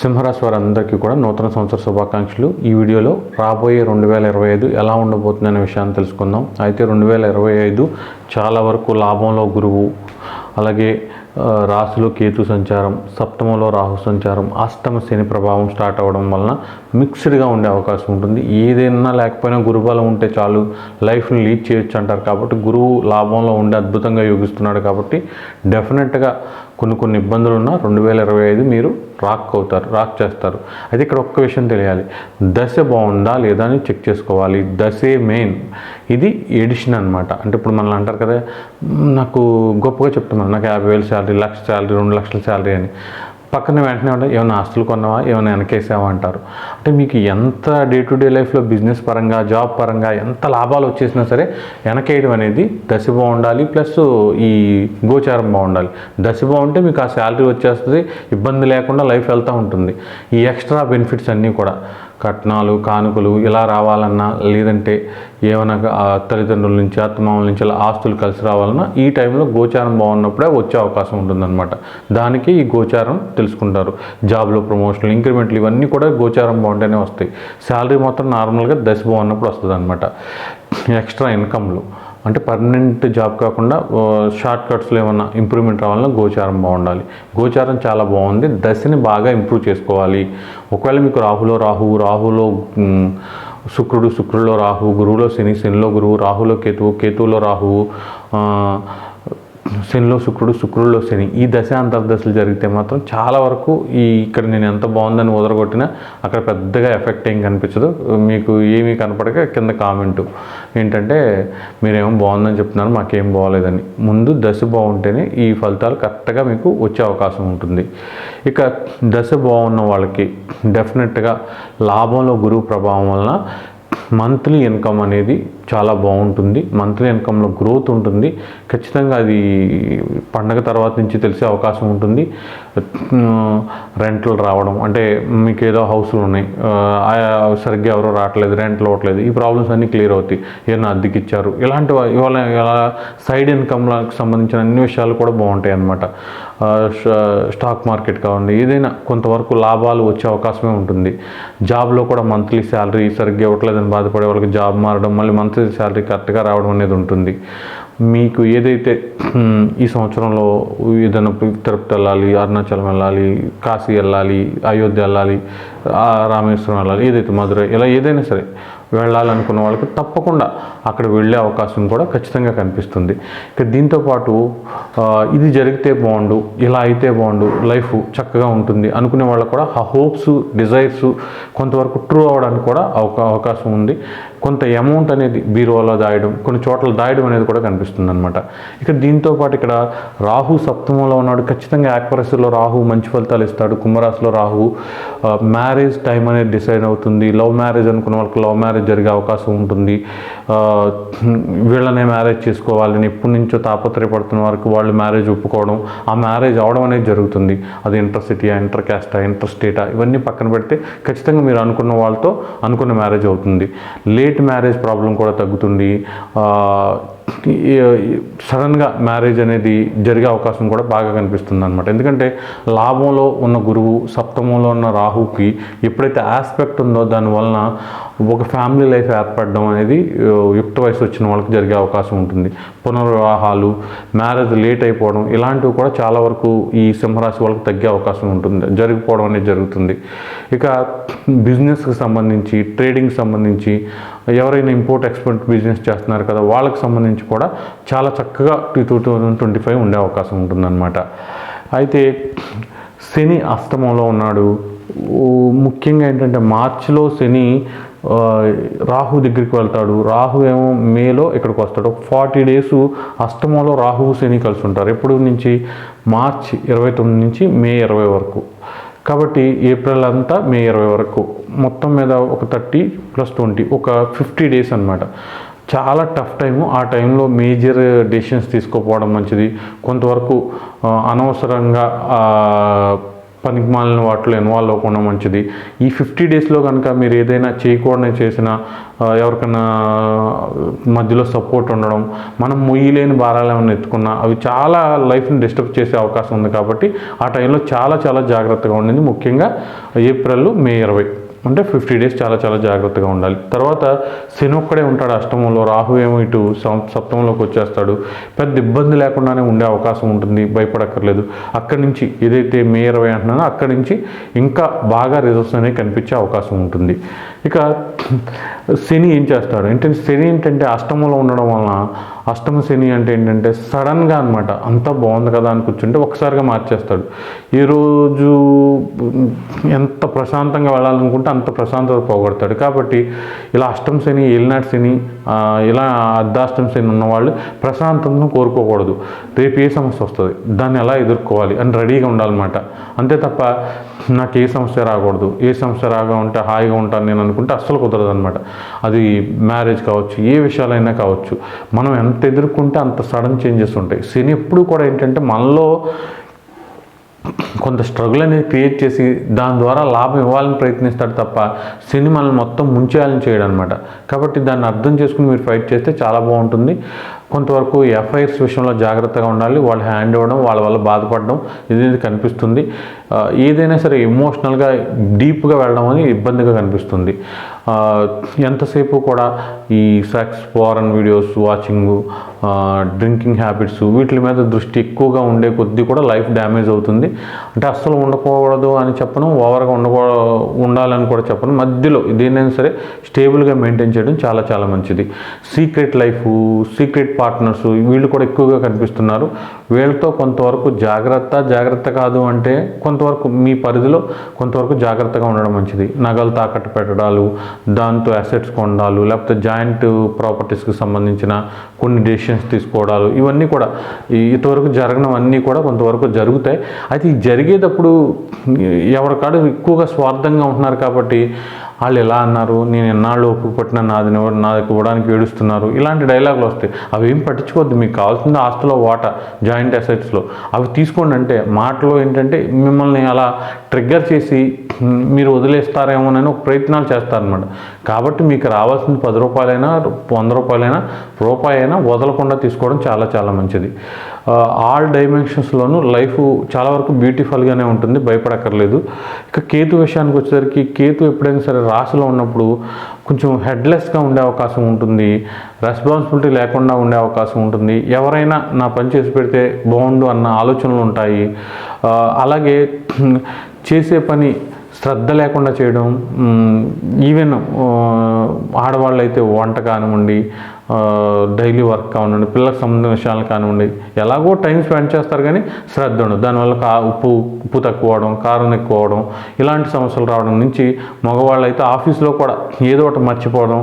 సింహరాశి వారందరికీ కూడా నూతన సంవత్సర శుభాకాంక్షలు. ఈ వీడియోలో రాబోయే రెండు వేల ఇరవై ఐదు ఎలా ఉండబోతుందనే విషయాన్ని తెలుసుకుందాం. అయితే రెండు వేల ఇరవై ఐదు చాలా వరకు లాభంలో గురువు. అలాగే రాశిలో కేతు సంచారం సప్తమంలో రాహు సంచారం అష్టమ శని ప్రభావం స్టార్ట్ అవ్వడం వలన మిక్స్డ్గా ఉండే అవకాశం ఉంటుంది. ఏదైనా లేకపోయినా గురుబలం ఉంటే చాలు లైఫ్ని లీడ్ చేయొచ్చు అంటారు కాబట్టి గురువు లాభంలో ఉండి అద్భుతంగా యోగిస్తున్నాడు కాబట్టి డెఫినెట్గా కొన్ని కొన్ని ఇబ్బందులు ఉన్నా రెండు వేల ఇరవై ఐదు మీరు రాక్ అవుతారు రాక్ చేస్తారు. అయితే ఇక్కడ ఒక్క విషయం తెలియాలి. దశ బాగుందా లేదా అని చెక్ చేసుకోవాలి. దశే మెయిన్. ఇది ఎడిషన్ అనమాట అంటే ఇప్పుడు మనల్ని అంటారు కదా నాకు గొప్పగా చెప్తున్నారు. నాకు యాభై వేలు శాలరీ లక్ష శాలరీ రెండు లక్షల శాలరీ అని. పక్కన వెంటనే ఉంటాయి ఏమైనా ఆస్తులు కొన్నావా? ఏమైనా వెనకేసావా? అంటారు. అంటే మీకు ఎంత డే టు డే లైఫ్లో బిజినెస్ పరంగా జాబ్ పరంగా ఎంత లాభాలు వచ్చేసినా సరే వెనకేయడం అనేది దశ బాగుండాలి ప్లస్ ఈ గోచారం బాగుండాలి. దశ బాగుంటే మీకు ఆ శాలరీ వచ్చేస్తుంది ఇబ్బంది లేకుండా లైఫ్ వెళ్తూ ఉంటుంది. ఈ ఎక్స్ట్రా బెనిఫిట్స్ అన్నీ కూడా. కట్నాలు కానుకలు ఇలా రావాలన్నా లేదంటే ఏమైనా తల్లిదండ్రుల నుంచి అత్తమామల నుంచి ఇలా ఆస్తులు కలిసి రావాలన్నా ఈ టైంలో గోచారం బాగున్నప్పుడే వచ్చే అవకాశం ఉంటుందన్నమాట. దానికి ఈ గోచారం తెలుసుకుంటారు. జాబ్లో ప్రమోషన్లు ఇంక్రిమెంట్లు ఇవన్నీ కూడా గోచారం బాగుంటేనే వస్తాయి. శాలరీ మాత్రం నార్మల్గా దశ బాగున్నప్పుడు వస్తుంది అనమాట ఎక్స్ట్రా ఇన్కమ్లు. అంటే పర్మనెంట్ జాబ్ కాకుండా షార్ట్ కట్స్లో ఏమన్నా ఇంప్రూవ్మెంట్ రావాలన్నా గోచారం బాగుండాలి. గోచారం చాలా బాగుంది. దశని బాగా ఇంప్రూవ్ చేసుకోవాలి. ఒకవేళ మీకు రాహులో రాహువు రాహులో శుక్రుడు శుక్రుడిలో రాహువు గురువులో శని శనిలో గురువు రాహులో కేతువు కేతువులో రాహువు శనిలో శుక్రుడు శుక్రుడిలో శని. ఈ దశ అంతర్దశలు జరిగితే మాత్రం చాలా వరకు ఈ ఇక్కడ నేను ఎంత బాగుందని వదలగొట్టినా అక్కడ పెద్దగా ఎఫెక్ట్ ఏం కనిపించదు. మీకు ఏమీ కనపడక కింద కామెంట్. ఏంటంటే మీరేమో బాగుందని చెప్తున్నారు మాకేం బాగోలేదని. ముందు దశ బాగుంటేనే ఈ ఫలితాలు కరెక్ట్గా మీకు వచ్చే అవకాశం ఉంటుంది. ఇక దశ బాగున్న వాళ్ళకి డెఫినెట్గా లాభంలో గురువు ప్రభావం వలన మంత్లీ ఇన్కమ్ అనేది చాలా బాగుంటుంది. మంత్లీ ఇన్కంలో గ్రోత్ ఉంటుంది. ఖచ్చితంగా అది పండగ తర్వాత నుంచి తెలిసే అవకాశం ఉంటుంది. రెంట్లు రావడం అంటే మీకు ఏదో హౌస్లు ఉన్నాయి. ఆ, సరిగ్గా ఎవరో రావట్లేదు రెంట్లు అవ్వట్లేదు. ఈ ప్రాబ్లమ్స్ అన్నీ క్లియర్ అవుతాయి. ఏదైనా అద్దెకి ఇచ్చారు ఇలాంటి ఇవాళ ఇలా సైడ్ ఇన్కమ్లకు సంబంధించిన అన్ని విషయాలు కూడా బాగుంటాయి అన్నమాట. స్టాక్ మార్కెట్ కావండి ఏదైనా కొంతవరకు లాభాలు వచ్చే అవకాశమే ఉంటుంది. జాబ్లో కూడా మంత్లీ శాలరీ సరిగ్గా ఇవ్వట్లేదని బాధపడే వాళ్ళకి జాబ్ మారడం మళ్ళీ మంత్లీ శాలరీ కరెక్ట్గా రావడం అనేది ఉంటుంది. మీకు ఏదైతే ఈ సంవత్సరంలో ఏదైనా తిరుపతి వెళ్ళాలి అరుణాచలం వెళ్ళాలి కాశీ వెళ్ళాలి అయోధ్య వెళ్ళాలి రామేశ్వరం వెళ్ళాలి ఏదైతే మధురై ఇలా ఏదైనా సరే వెళ్ళాలనుకున్న వాళ్ళకి తప్పకుండా అక్కడ వెళ్ళే అవకాశం కూడా ఖచ్చితంగా కనిపిస్తుంది. ఇక దీంతోపాటు ఇది జరిగితే బాగుండు ఇలా అయితే బాగుండు లైఫ్ చక్కగా ఉంటుంది అనుకునే వాళ్ళకు కూడా ఆ హోప్స్ డిజైర్స్ కొంతవరకు ట్రూ అవ్వడానికి కూడా అవకా అవకాశం ఉంది. కొంత అమౌంట్ అనేది బీరువాలో దాయడం కొన్ని చోట్ల దాయడం అనేది కూడా కనిపిస్తుంది అనమాట ఇక దీంతో పాటు ఇక్కడ రాహు సప్తమంలో ఉన్నాడు. ఖచ్చితంగా యాక్వరస్లో రాహు మంచి ఫలితాలు ఇస్తాడు. కుంభరాశిలో రాహు మ్యారేజ్ టైం అనేది డిసైడ్ అవుతుంది. లవ్ మ్యారేజ్ అనుకున్న వాళ్ళకి లవ్ మ్యారేజ్ జరిగే అవకాశం ఉంటుంది. వీళ్ళనే మ్యారేజ్ చేసుకోవాలని ఎప్పటి నుంచో తాపత్రయపడుతున్న వరకు వాళ్ళు మ్యారేజ్ ఒప్పుకోవడం ఆ మ్యారేజ్ అవడం అనేది జరుగుతుంది. అది ఇంటర్ సిటీయా ఇంటర్ క్యాస్టా ఇంటర్ స్టేటా ఇవన్నీ పక్కన పెడితే ఖచ్చితంగా మీరు అనుకున్న వాళ్ళతో అనుకున్న మ్యారేజ్ అవుతుంది. లేట్ మ్యారేజ్ ప్రాబ్లం కూడా తగ్గుతుంది. సడన్గా మ్యారేజ్ అనేది జరిగే అవకాశం కూడా బాగా కనిపిస్తుంది అనమాట ఎందుకంటే లాభంలో ఉన్న గురువు సప్తమంలో ఉన్న రాహుకి ఎప్పుడైతే ఆస్పెక్ట్ ఉందో దానివలన ఒక ఫ్యామిలీ లైఫ్ ఏర్పడడం అనేది యుక్త వయసు వచ్చిన వాళ్ళకి జరిగే అవకాశం ఉంటుంది. పునర్వివాహాలు మ్యారేజ్ లేట్ అయిపోవడం ఇలాంటివి కూడా చాలా వరకు ఈ సింహరాశి వాళ్ళకి తగ్గే అవకాశం ఉంటుంది. జరిగిపోవడం అనేది జరుగుతుంది. ఇక బిజినెస్కి సంబంధించి ట్రేడింగ్ సంబంధించి ఎవరైనా ఇంపోర్ట్ ఎక్స్పోర్ట్ బిజినెస్ చేస్తున్నారు కదా వాళ్ళకి సంబంధించి కూడా చాలా చక్కగా టూ థౌజండ్ ట్వంటీ ఫైవ్ ఉండే అవకాశం ఉంటుందన్నమాట. అయితే శని అష్టమంలో ఉన్నాడు. ముఖ్యంగా ఏంటంటే మార్చిలో శని రాహు దగ్గరికి వెళ్తాడు. రాహు ఏమో మేలో ఇక్కడికి వస్తాడు. ఒక ఫార్టీ డేస్ అష్టమంలో రాహు శని కలిసి ఉంటారు. ఎప్పుడు నుంచి? మార్చి ఇరవై తొమ్మిది నుంచి మే ఇరవై వరకు. కాబట్టి ఏప్రిల్ అంతా మే ఇరవై వరకు. మొత్తం మీద ఒక థర్టీ ప్లస్ ట్వంటీ ఒక ఫిఫ్టీ డేస్ అనమాట చాలా టఫ్ టైము. ఆ టైంలో మేజర్ డెసిషన్స్ తీసుకోపోవడం మంచిది. కొంతవరకు అనవసరంగా పనికిమాలిన వాటిలో ఇన్వాల్వ్ అవ్వకుండా మంచిది. ఈ ఫిఫ్టీ డేస్లో కనుక మీరు ఏదైనా చేయకూడని చేసినా ఎవరికైనా మధ్యలో సపోర్ట్ ఉండడం మనం మొయ్యలేని భారాలు ఏమైనా ఎత్తుకున్నా అవి చాలా లైఫ్ని డిస్టర్బ్ చేసే అవకాశం ఉంది కాబట్టి ఆ టైంలో చాలా చాలా జాగ్రత్తగా ఉండింది ముఖ్యంగా ఏప్రిల్ మే ఇరవై. అంటే ఫిఫ్టీ డేస్ చాలా చాలా జాగ్రత్తగా ఉండాలి. తర్వాత శని ఒక్కడే ఉంటాడు అష్టమంలో రాహు ఏమో ఇటు సప్తమంలోకి వచ్చేస్తాడు. పెద్ద ఇబ్బంది లేకుండానే ఉండే అవకాశం ఉంటుంది భయపడక్కర్లేదు. అక్కడి నుంచి ఏదైతే మే ఇరవై అంటున్నానో అక్కడి నుంచి ఇంకా బాగా రిజల్ట్స్ అనేవి కనిపించే అవకాశం ఉంటుంది. ఇక శని ఏం చేస్తాడు? ఏంటంటే శని ఏంటంటే అష్టమంలో ఉండడం వలన అష్టమ శని అంటే ఏంటంటే సడన్గా అనమాట అంత బాగుంది కదా అని కూర్చుంటే ఒకసారిగా మార్చేస్తాడు. ఈరోజు ఎంత ప్రశాంతంగా వెళ్ళాలనుకుంటే అంత ప్రశాంతత పోగొడతాడు. కాబట్టి ఇలా అష్టమ శని ఏలినాటి శని ఇలా అర్ధాష్టమ శని ఉన్నవాళ్ళు ప్రశాంతతను కోరుకోకూడదు. రేపు ఏ సమస్య వస్తుంది? దాన్ని ఎలా ఎదుర్కోవాలి? అని రెడీగా ఉండాలన్నమాట. అంతే తప్ప నాకు ఏ సమస్య రాకూడదు. ఏ సమస్య రాగా ఉంటే హాయిగా ఉంటాను నేను అనుకుంటే అస్సలు కుదరదు అనమాట అది మ్యారేజ్ కావచ్చు ఏ విషయాలైనా కావచ్చు. మనం ఎంత ఎదుర్కొంటే అంత సడన్ చేంజెస్ ఉంటాయి. శని ఎప్పుడు కూడా ఏంటంటే మనలో కొంత స్ట్రగుల్ అనేది క్రియేట్ చేసి దాని ద్వారా లాభం ఇవ్వాలని ప్రయత్నిస్తాడు తప్ప సినిమాలను మొత్తం ముంచేయాలని చేయడం అనమాట కాబట్టి దాన్ని అర్థం చేసుకుని మీరు ఫైట్ చేస్తే చాలా బాగుంటుంది. కొంతవరకు ఎఫ్ఐఆర్స్ విషయంలో జాగ్రత్తగా ఉండాలి. వాళ్ళు హ్యాండ్ ఇవ్వడం వాళ్ళ వల్ల బాధపడడం ఇది కనిపిస్తుంది. ఏదైనా సరే ఎమోషనల్గా డీప్గా వెళ్ళడం అని ఇబ్బందిగా కనిపిస్తుంది. ఎంతసేపు కూడా ఈ sex foreign videos watching drinking habits వీటి మీద దృష్టి ఎక్కువగా ఉండే కొద్దీ కూడా లైఫ్ డ్యామేజ్ అవుతుంది. అంటే అస్సలు ఉండకూడదు అని చెప్పను ఓవర్గా ఉండకూ ఉండాలని కూడా చెప్పను. మధ్యలో దేనైనా సరే స్టేబుల్గా మెయింటైన్ చేయడం చాలా చాలా మంచిది. సీక్రెట్ లైఫ్ సీక్రెట్ పార్ట్నర్స్ వీళ్ళు కూడా ఎక్కువగా కనిపిస్తున్నారు. వీళ్ళతో కొంతవరకు జాగ్రత్త జాగ్రత్త కాదు అంటే కొంతవరకు మీ పరిధిలో కొంతవరకు జాగ్రత్తగా ఉండడం మంచిది. నగలు తాకట్టు పెట్టడాలు దాంతో అసెట్స్ కొండాలు లేకపోతే జాయింట్ ప్రాపర్టీస్కి సంబంధించిన కొన్ని డెసిషన్స్ తీసుకోవడాలు ఇవన్నీ కూడా. ఇంతవరకు జరగనవన్నీ కూడా కొంతవరకు జరుగుతాయి. అయితే జరిగేటప్పుడు ఎవరికాడు ఎక్కువగా స్వార్థంగా ఉంటున్నారు కాబట్టి వాళ్ళు ఎలా అన్నారు? నేను ఎన్నాళ్ళు ఒప్పుకు పట్టిన నాది నాకు ఇవ్వడానికి ఏడుస్తున్నారు? ఇలాంటి డైలాగులు వస్తాయి. అవి ఏం పట్టించుకోవద్దు. మీకు కావాల్సింది ఆస్తిలో వాటా జాయింట్ అసెట్స్లో అవి తీసుకోండి అంటే మాటలో ఏంటంటే మిమ్మల్ని అలా ట్రిగ్గర్ చేసి మీరు వదిలేస్తారేమోనని ఒక ప్రయత్నాలు చేస్తారనమాట కాబట్టి మీకు రావాల్సింది పది రూపాయలైనా వంద రూపాయలైనా రూపాయి అయినా వదలకుండా తీసుకోవడం చాలా చాలా మంచిది. ఆల్ డైమెన్షన్స్లోనూ లైఫ్ చాలా వరకు బ్యూటిఫుల్గానే ఉంటుంది భయపడక్కర్లేదు. ఇక కేతు విషయానికి వచ్చేసరికి కేతు ఎప్పుడైనా సరే రాశిలో ఉన్నప్పుడు కొంచెం హెడ్లెస్గా ఉండే అవకాశం ఉంటుంది రెస్పాన్సిబిలిటీ లేకుండా ఉండే అవకాశం ఉంటుంది. ఎవరైనా నా పని చేసి పెడితే బాగుండు అన్న ఆలోచనలు ఉంటాయి. అలాగే చేసే పని శ్రద్ధ లేకుండా చేయడం ఈవెన్ ఆడవాళ్ళు అయితే వంట కానివ్వండి డైలీ వర్క్ కానివ్వండి పిల్లలకు సంబంధించిన విషయాలు కానివ్వండి ఎలాగో టైం స్పెండ్ చేస్తారు కానీ శ్రద్ధ ఉండదు. దానివల్ల కా ఉప్పు ఉప్పు తక్కువ అవడం కారం ఎక్కువ అవడం ఇలాంటి సమస్యలు రావడం నుంచి మగవాళ్ళు అయితే ఆఫీస్లో కూడా ఏదో ఒకటి మర్చిపోవడం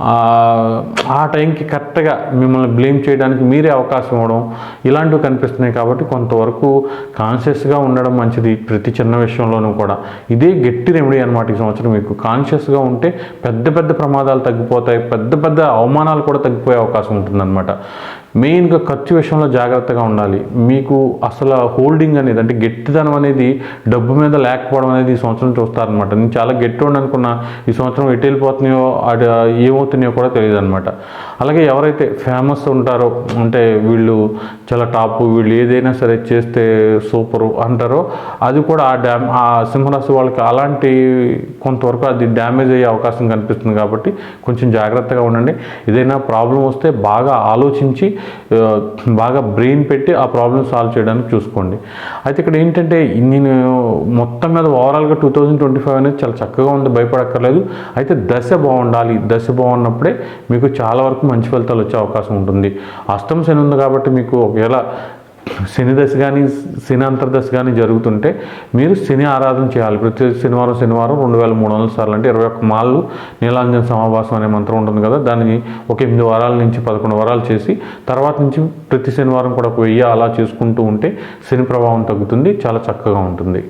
ఆ, టైంకి కరెక్ట్గా మిమ్మల్ని బ్లేమ్ చేయడానికి మీరే అవకాశం ఇవ్వడం ఇలాంటివి కనిపిస్తున్నాయి కాబట్టి కొంతవరకు కాన్షియస్గా ఉండడం మంచిది ప్రతి చిన్న విషయంలోనూ కూడా. ఇదే గట్టి రెమెడీ అనమాట ఈ సంవత్సరం మీకు. కాన్షియస్గా ఉంటే పెద్ద పెద్ద ప్రమాదాలు తగ్గిపోతాయి పెద్ద పెద్ద అవమానాలు కూడా తగ్గిపోయే అవకాశం ఉంటుందన్నమాట. మెయిన్గా ఖర్చు విషయంలో జాగ్రత్తగా ఉండాలి. మీకు అసలు హోల్డింగ్ అనేది అంటే గట్టిదనం అనేది డబ్బు మీద లేకపోవడం అనేది ఈ సంవత్సరం చూస్తారనమాట నేను చాలా గట్టి అనుకున్నా ఈ సంవత్సరం ఎటు వెళ్ళిపోతున్నాయో అటు ఏమవుతున్నాయో కూడా తెలియదు అనమాట అలాగే ఎవరైతే ఫేమస్ ఉంటారో అంటే వీళ్ళు చాలా టాప్ వీళ్ళు ఏదైనా సరే చేస్తే సూపరు అంటారో అది కూడా ఆ డ్యామ్ ఆ సింహరాశి వాళ్ళకి అలాంటి కొంతవరకు అది డ్యామేజ్ అయ్యే అవకాశం కనిపిస్తుంది కాబట్టి కొంచెం జాగ్రత్తగా ఉండండి. ఏదైనా ప్రాబ్లం వస్తే బాగా ఆలోచించి బాగా బ్రెయిన్ పెట్టి ఆ ప్రాబ్లం సాల్వ్ చేయడానికి చూసుకోండి. అయితే ఇక్కడ ఏంటంటే నేను మొత్తం మీద ఓవరాల్గా టూ థౌజండ్ ట్వంటీ ఫైవ్ అనేది చాలా చక్కగా ఉంది భయపడక్కర్లేదు. అయితే దశ బాగుండాలి. దశ బాగున్నప్పుడే మీకు చాలా వరకు మంచి ఫలితాలు వచ్చే అవకాశం ఉంటుంది. అష్టం శని ఉంది కాబట్టి మీకు ఒకవేళ శని దశ కానీ శని అంతర్దశ కానీ జరుగుతుంటే మీరు శని ఆరాధన చేయాలి. ప్రతి శనివారం శనివారం రెండు వేల మూడు వందల సార్లు అంటే ఇరవై ఒక్క మాళ్ళు నీలాంజన సమావాసం అనే మంత్రం ఉంటుంది కదా దాన్ని ఒక ఎనిమిది వారాల నుంచి పదకొండు వారాలు చేసి తర్వాత నుంచి ప్రతి శనివారం కూడా ఒక వెయ్యి అలా చేసుకుంటూ ఉంటే శని ప్రభావం తగ్గుతుంది చాలా చక్కగా ఉంటుంది.